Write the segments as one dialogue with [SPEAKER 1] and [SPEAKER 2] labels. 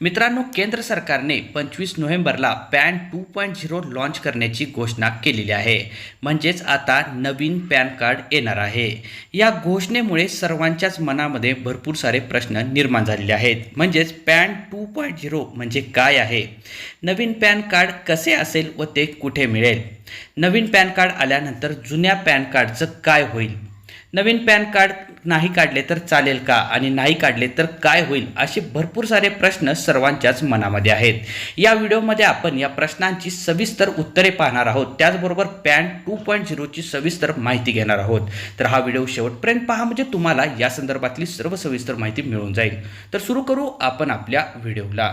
[SPEAKER 1] मित्रांनो केंद्र सरकारने पंचवीस नोव्हेंबरला PAN two point zero launch करण्याची घोषणा केलेली आहे. म्हणजेच आता नवीन पॅन कार्ड येणार आहे. या घोषणेमुळे सर्वांच्याच मनामध्ये भरपूर सारे प्रश्न निर्माण झालेले आहेत. म्हणजेच पॅन टू पॉईंट झिरो म्हणजे काय आहे? नवीन पॅन कार्ड कसे असेल व ते कुठे मिळेल? नवीन पॅन कार्ड आल्यानंतर जुन्या पॅन कार्डचं काय होईल? नवीन पॅन कार्ड नाही काढले तर चालेल का? आणि नाही काढले तर काय होईल? असे भरपूर सारे प्रश्न सर्वांच्याच मनामध्ये आहेत. या व्हिडिओमध्ये आपण या प्रश्नांची सविस्तर उत्तरे पाहणार आहोत. त्याचबरोबर पॅन टू पॉईंट झिरोची सविस्तर माहिती घेणार आहोत. तर हा व्हिडिओ शेवटपर्यंत पहा म्हणजे तुम्हाला या संदर्भातली सर्व सविस्तर माहिती मिळून जाईल. तर सुरू करू आपण आपल्या व्हिडिओला.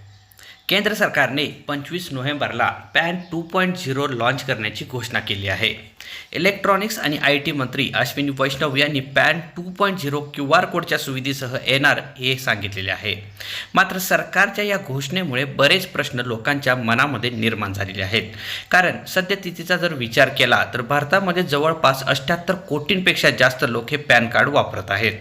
[SPEAKER 1] केंद्र सरकारने पंचवीस नोव्हेंबरला PAN two point zero launch करण्याची घोषणा केली आहे. इलेक्ट्रॉनिक्स आणि आय टी मंत्री अश्विनी वैष्णव यांनी PAN two point zero Q R कोडच्या सुविधेसह येणार हे सांगितलेले आहे. मात्र सरकारच्या या घोषणेमुळे बरेच प्रश्न लोकांच्या मनामध्ये निर्माण झालेले आहेत. कारण सद्यस्थितीचा जर विचार केला तर भारतामध्ये जवळपास अठ्ठ्याहत्तर कोटींपेक्षा जास्त लोक हे पॅन कार्ड वापरत आहेत.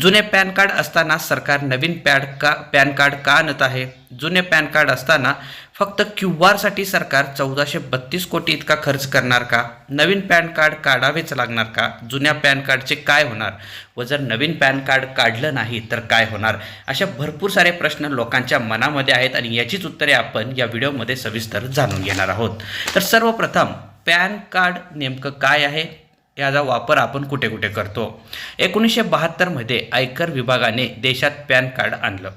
[SPEAKER 1] जुने पॅन कार्ड असताना सरकार नवीन पॅड का पॅन कार्ड का आणत आहे? जुने पॅन कार्ड असताना फक्त क्यू आरसाठी सरकार चौदाशे बत्तीस कोटी इतका खर्च करणार का? नवीन पॅन कार्ड काढावेच लागणार का? जुन्या पॅन कार्डचे काय होणार? व जर नवीन पॅन कार्ड काढलं नाही तर काय होणार? अशा भरपूर सारे प्रश्न लोकांच्या मनामध्ये आहेत आणि याचीच उत्तरे आपण या व्हिडिओमध्ये सविस्तर जाणून घेणार आहोत. तर सर्वप्रथम पॅन कार्ड नेमकं काय आहे? याचा वापर आपण कुठे कुठे करतो? एकोणीसशे बहात्तरमध्ये आयकर विभागाने देशात पॅन कार्ड आणलं.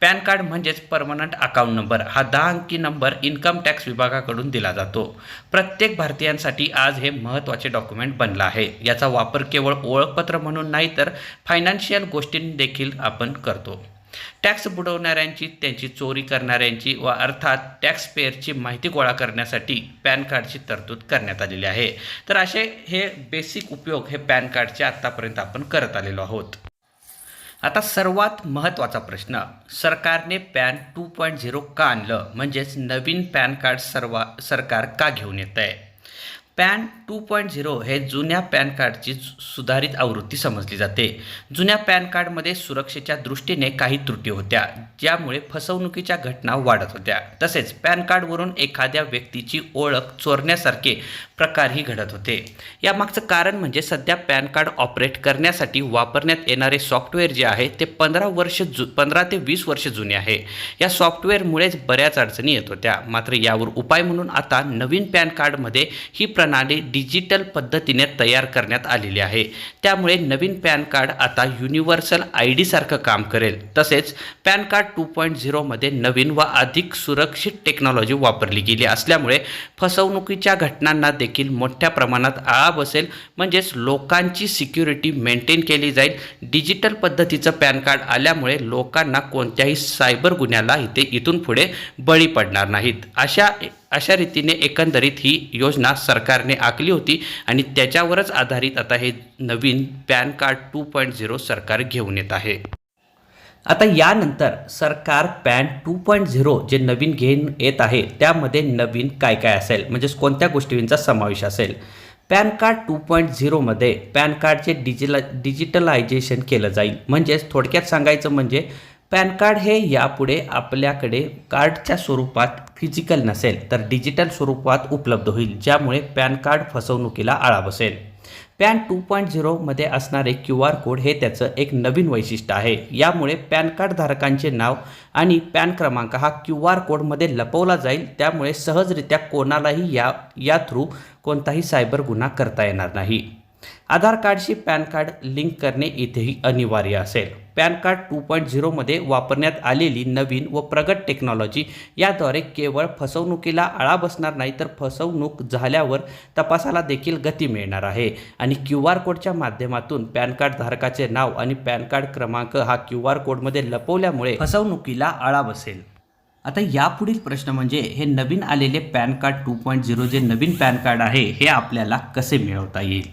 [SPEAKER 1] पॅन कार्ड म्हणजेच परमनंट अकाउंट नंबर. हा दहा अंकी नंबर इन्कम टॅक्स विभागाकडून दिला जातो. प्रत्येक भारतीयांसाठी आज हे महत्त्वाचे डॉक्युमेंट बनलं आहे. याचा वापर केवळ ओळखपत्र म्हणून नाही तर फायनान्शियल गोष्टीं देखील आपण करतो. टॅक्स बुडवणाऱ्यांची त्यांची चोरी करणाऱ्यांची व अर्थात टॅक्स पेअरची माहिती गोळा करण्यासाठी पॅन कार्डची तरतूद करण्यात आलेली आहे. तर असे हे बेसिक उपयोग हे पॅन कार्डचे आत्तापर्यंत आपण करत आलेलो आहोत. आता सर्वात महत्त्वाचा प्रश्न सरकारने पॅन टू पॉईंट झिरो का आणलं? म्हणजेच नवीन पॅन कार्ड सर्वा सरकार का घेऊन येत आहे पॅन टू पॉईंट झिरो हे जुन्या पॅन कार्डची सुधारित आवृत्ती समजली जाते. जुन्या पॅन कार्डमध्ये सुरक्षेच्या दृष्टीने काही त्रुटी होत्या ज्यामुळे फसवणुकीच्या घटना वाढत होत्या. तसेच पॅन कार्डवरून एखाद्या व्यक्तीची ओळख चोरण्यासारखे प्रकारही घडत होते. यामागचं कारण म्हणजे सध्या पॅन कार्ड ऑपरेट करण्यासाठी वापरण्यात येणारे सॉफ्टवेअर जे आहे ते पंधरा वर्ष जु पंधरा ते वीस वर्ष जुने आहे. या सॉफ्टवेअरमुळेच बऱ्याच अडचणी येत होत्या. मात्र यावर उपाय म्हणून आता नवीन पॅन कार्डमध्ये ही प्र प्रणाली डिजिटल पद्धतीने तयार करण्यात आलेली आहे. त्यामुळे नवीन पॅन कार्ड आता युनिव्हर्सल आय डीसारखं काम करेल. तसेच पॅन कार्ड टू पॉईंट झिरोमध्ये नवीन व अधिक सुरक्षित टेक्नॉलॉजी वापरली गेली असल्यामुळे फसवणुकीच्या घटनांना देखील मोठ्या प्रमाणात आळा बसेल. म्हणजेच लोकांची सिक्युरिटी मेंटेन केली जाईल. डिजिटल पद्धतीचं पॅन कार्ड आल्यामुळे लोकांना कोणत्याही सायबर गुन्ह्याला इथे इथून पुढे बळी पडणार नाहीत. अशा अशा रीतीने एकंदरीत ही योजना सरकारने आखली होती आणि त्याच्यावरच आधारित आता हे नवीन PAN card two point zero सरकार घेऊन येत आहे. आता यानंतर सरकार पॅन टू पॉईंट झिरो जे नवीन घेऊन येत आहे त्यामध्ये नवीन काय काय असेल? म्हणजेच कोणत्या गोष्टींचा समावेश असेल? पॅन कार्ड टू पॉईंट झिरोमध्ये पॅन कार्डचे डिजिला डिजिटलायझेशन केलं जाईल. म्हणजेच थोडक्यात सांगायचं म्हणजे पॅन कार्ड हे यापुढे आपल्याकडे कार्डच्या स्वरूपात फिजिकल नसेल तर डिजिटल स्वरूपात उपलब्ध होईल ज्यामुळे पॅन कार्ड फसवणुकीला आळा बसेल. पॅन टू पॉईंट झिरोमध्ये असणारे क्यू आर कोड हे त्याचं एक नवीन वैशिष्ट्य आहे. यामुळे पॅन कार्ड धारकांचे नाव आणि पॅन क्रमांक हा क्यू आर कोडमध्ये लपवला जाईल. त्यामुळे सहजरित्या कोणालाही या या थ्रू कोणताही सायबर गुन्हा करता येणार नाही. आधार कार्डशी पॅन कार्ड लिंक करणे इथेही अनिवार्य असेल. पॅन कार्ड टू पॉईंट झिरोमध्ये वापरण्यात आलेली नवीन व प्रगत टेक्नॉलॉजी याद्वारे केवळ फसवणुकीला आळा बसणार नाही तर फसवणूक झाल्यावर तपासाला देखील गती मिळणार आहे. आणि क्यू आर कोडच्या माध्यमातून पॅन कार्ड धारकाचे नाव आणि पॅन कार्ड क्रमांक हा क्यू आर कोडमध्ये लपवल्यामुळे फसवणुकीला आळा बसेल. आता यापुढील प्रश्न म्हणजे हे नवीन आलेले PAN card two point zero जे नवीन पॅन कार्ड आहे हे आपल्याला कसे मिळवता येईल?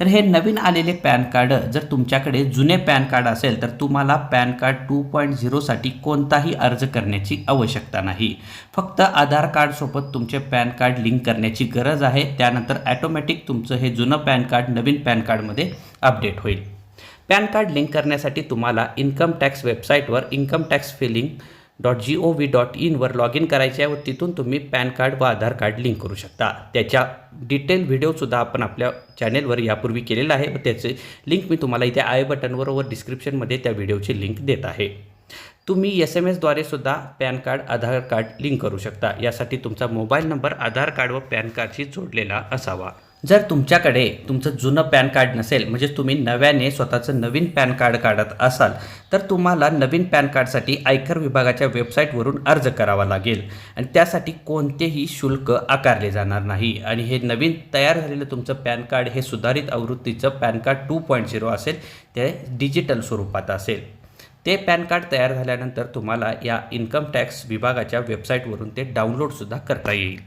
[SPEAKER 1] तर हे नवीन आलेले पॅन कार्ड जर तुमच्याकडे जुने पॅन कार्ड असेल तर तुम्हाला पॅन कार्ड टू पॉईंट झिरोसाठी कोणताही अर्ज करण्याची आवश्यकता नाही. फक्त आधार कार्डसोबत तुमचे पॅन कार्ड लिंक करण्याची गरज आहे. त्यानंतर ॲटोमॅटिक तुमचं हे जुनं पॅन कार्ड नवीन पॅन कार्डमध्ये अपडेट होईल. पॅन कार्ड लिंक करण्यासाठी तुम्हाला इन्कम टॅक्स वेबसाईटवर income tax filing dot G O V dot इनवर log in करायचे आहे व तिथून तुम्ही पॅन कार्ड व आधार कार्ड लिंक करू शकता. त्याच्या डिटेल व्हिडिओसुद्धा आपण आपल्या चॅनेलवर यापूर्वी केलेला आहे व त्याचे लिंक मी तुम्हाला इथे आय बटनवर व डिस्क्रिप्शनमध्ये त्या व्हिडिओची लिंक देत आहे. तुम्ही एस एम एसद्वारे सुद्धा PAN card Aadhaar card link करू शकता. यासाठी तुमचा मोबाईल नंबर आधार कार्ड व पॅन कार्डशी जोडलेला असावा. जर तुमच्याकडे तुमचं जुनं पॅन कार्ड नसेल म्हणजे तुम्ही नव्याने स्वतःचं नवीन पॅन कार्ड काढत असाल तर तुम्हाला नवीन पॅन कार्डसाठी आयकर विभागाच्या वेबसाईटवरून अर्ज करावा लागेल. आणि त्यासाठी कोणतेही शुल्क आकारले जाणार नाही. आणि हे नवीन तयार झालेलं तुमचं पॅन कार्ड हे सुधारित आवृत्तीचं PAN card two point zero असेल ते डिजिटल स्वरूपात असेल. ते पॅन कार्ड तयार झाल्यानंतर तुम्हाला या इन्कम टॅक्स विभागाच्या वेबसाईटवरून ते डाउनलोडसुद्धा करता येईल.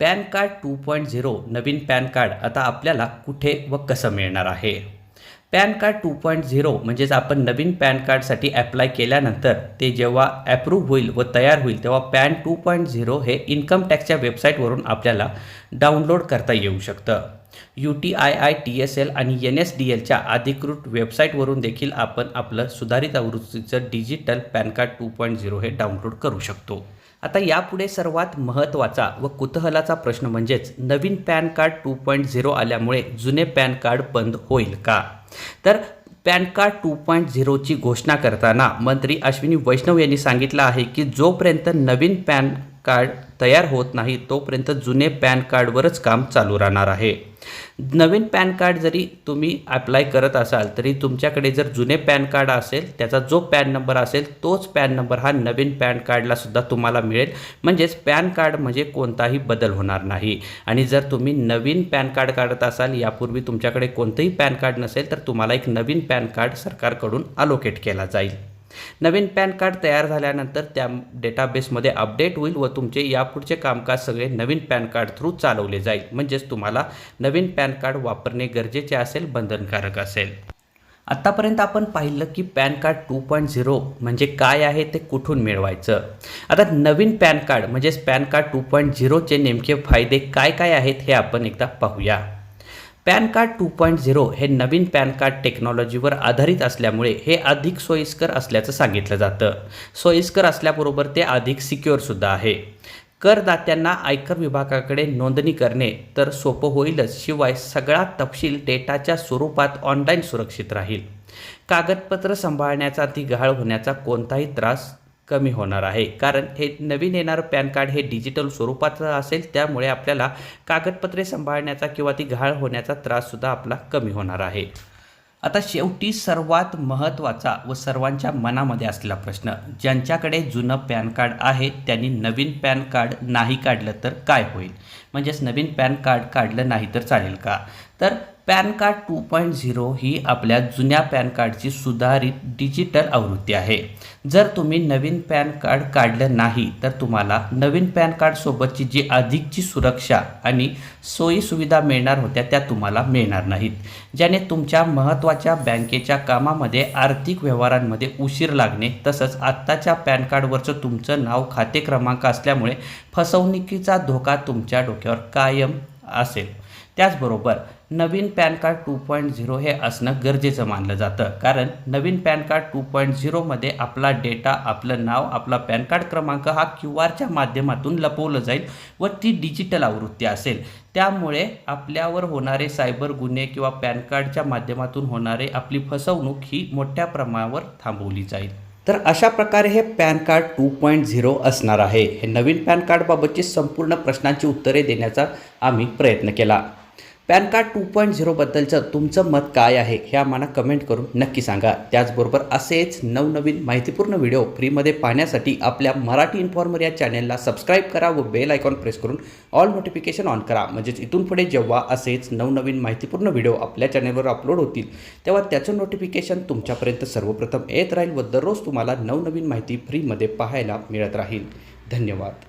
[SPEAKER 1] PAN card two point zero नवीन पॅन कार्ड आता आपल्याला कुठे व कसं मिळणार आहे? PAN card two point zero म्हणजेच आपण नवीन पॅन कार्डसाठी ॲप्लाय केल्यानंतर ते जेव्हा ॲप्रूव्ह होईल व तयार होईल तेव्हा पॅन टू पॉईंट झिरो हे इन्कम टॅक्सच्या वेबसाईटवरून आपल्याला डाउनलोड करता येऊ शकतं. U T I I T S L आणि एन एस डी एलच्या अधिकृत वेबसाईटवरून देखील आपण आपलं सुधारित आवृत्तीचं digital PAN card two point zero हे डाउनलोड करू शकतो. आता यापुढे सर्वात महत्त्वाचा व कुतूहलाचा प्रश्न म्हणजेच नवीन PAN card two point zero आल्यामुळे जुने पॅन कार्ड बंद होईल का? तर पॅन कार्ड टू पॉईंट झिरोची घोषणा करताना मंत्री अश्विनी वैष्णव यांनी सांगितलं आहे की जोपर्यंत नवीन पॅन कार्ड तयार होत नाही तोपर्यंत जुने पॅन कार्डवरच काम चालू राहणार आहे. नवीन पॅन कार्ड जरी तुम्ही अप्लाय करत असाल तरी तुमच्याकडे जर जुने पॅन कार्ड असेल त्याचा जो पॅन नंबर असेल तोच पॅन नंबर हा नवीन पॅन कार्डला सुद्धा तुम्हाला मिळेल. म्हणजेच पॅन कार्ड म्हणजे कोणताही बदल होणार नाही. आणि जर तुम्ही नवीन पॅन कार्ड काढत असाल यापूर्वी तुमच्याकडे कोणतंही पॅन कार्ड नसेल तर तुम्हाला एक नवीन पॅन कार्ड सरकारकडून अलोकेट केला जाईल. नवीन पॅन कार्ड तयार झाल्यानंतर त्या डेटाबेसमध्ये अपडेट होईल व तुमचे यापुढचे कामकाज सगळे नवीन पॅन कार्ड थ्रू चालवले जाईल. म्हणजेच तुम्हाला नवीन पॅन कार्ड वापरणे गरजेचे असेल बंधनकारक असेल. आत्तापर्यंत आपण पाहिलं की PAN card two point zero म्हणजे काय आहे ते कुठून मिळवायचं? आता नवीन पॅन कार्ड म्हणजेच पॅन कार्ड टू पॉईंट झिरोचे नेमके फायदे काय काय आहेत हे आपण एकदा पाहूया. PAN card two point zero हे नवीन पॅन कार्ड टेक्नॉलॉजीवर आधारित असल्यामुळे हे अधिक सोयीस्कर असल्याचं सांगितलं जातं. सोयीस्कर असल्याबरोबर ते अधिक सिक्युअरसुद्धा आहे. करदात्यांना आयकर विभागाकडे नोंदणी करणे तर सोपं होईलच शिवाय सगळा तपशील डेटाच्या स्वरूपात ऑनलाईन सुरक्षित राहील. कागदपत्र सांभाळण्याचा ती गहाळ होण्याचा कोणताही त्रास कमी होणार आहे. कारण हे नवीन येणारं पॅन कार्ड हे डिजिटल स्वरूपाचं असेल त्यामुळे आपल्याला कागदपत्रे सांभाळण्याचा किंवा ती घाळ होण्याचा त्राससुद्धा आपला कमी होणार आहे. आता शेवटी सर्वात महत्त्वाचा व सर्वांच्या मनामध्ये असलेला प्रश्न ज्यांच्याकडे जुनं पॅन कार्ड आहे त्यांनी नवीन पॅन कार्ड नाही काढलं तर काय होईल? म्हणजेच नवीन पॅन कार्ड काढलं नाही तर चालेल का? तर PAN card two point zero ही आपल्या जुन्या पॅन कार्डची सुधारित डिजिटल आवृत्ती आहे. जर तुम्ही नवीन पॅन कार्ड काढलं नाही तर तुम्हाला नवीन पॅन कार्डसोबतची जी अधिकची सुरक्षा आणि सोयीसुविधा मिळणार होत्या त्या तुम्हाला मिळणार नाहीत. ज्याने तुमच्या महत्त्वाच्या बँकेच्या कामामध्ये आर्थिक व्यवहारांमध्ये उशीर लागणे तसंच आत्ताच्या पॅन कार्डवरचं तुमचं नाव खाते क्रमांक असल्यामुळे फसवणुकीचा धोका तुमच्या डोक्यावर कायम असेल. त्याचबरोबर नवीन PAN card two point zero हे असणं गरजेचं मानलं जातं. कारण नवीन पॅन कार्ड टू पॉईंट झिरोमध्ये आपला डेटा आपलं नाव आपला पॅन कार्ड क्रमांक हा क्यू आरच्या माध्यमातून लपवलं जाईल व ती डिजिटल आवृत्ती असेल. त्यामुळे आपल्यावर होणारे सायबर गुन्हे किंवा पॅन कार्डच्या माध्यमातून होणारे आपली फसवणूक ही मोठ्या प्रमाणावर थांबवली जाईल. तर अशा प्रकारे हे PAN card two point zero असणार आहे. हे नवीन पॅन कार्डबाबतची संपूर्ण प्रश्नांची उत्तरे देण्याचा आम्ही प्रयत्न केला. पॅन कार्ड टू पॉईंट झिरोबद्दलचं तुमचं मत काय आहे हे आम्हाला कमेंट करून नक्की सांगा. त्याचबरोबर असेच नवनवीन माहितीपूर्ण व्हिडिओ फ्रीमध्ये पाहण्यासाठी आपल्या मराठी इन्फॉर्मर या चॅनेलला सबस्क्राईब करा व बेल आयकॉन प्रेस करून ऑल नोटिफिकेशन ऑन करा. म्हणजेच इथून पुढे जेव्हा असेच नवनवीन माहितीपूर्ण व्हिडिओ आपल्या चॅनेलवर अपलोड होतील तेव्हा त्याचं नोटिफिकेशन तुमच्यापर्यंत सर्वप्रथम येत राहील व दररोज तुम्हाला नवनवीन माहिती फ्रीमध्ये पाहायला मिळत राहील. धन्यवाद.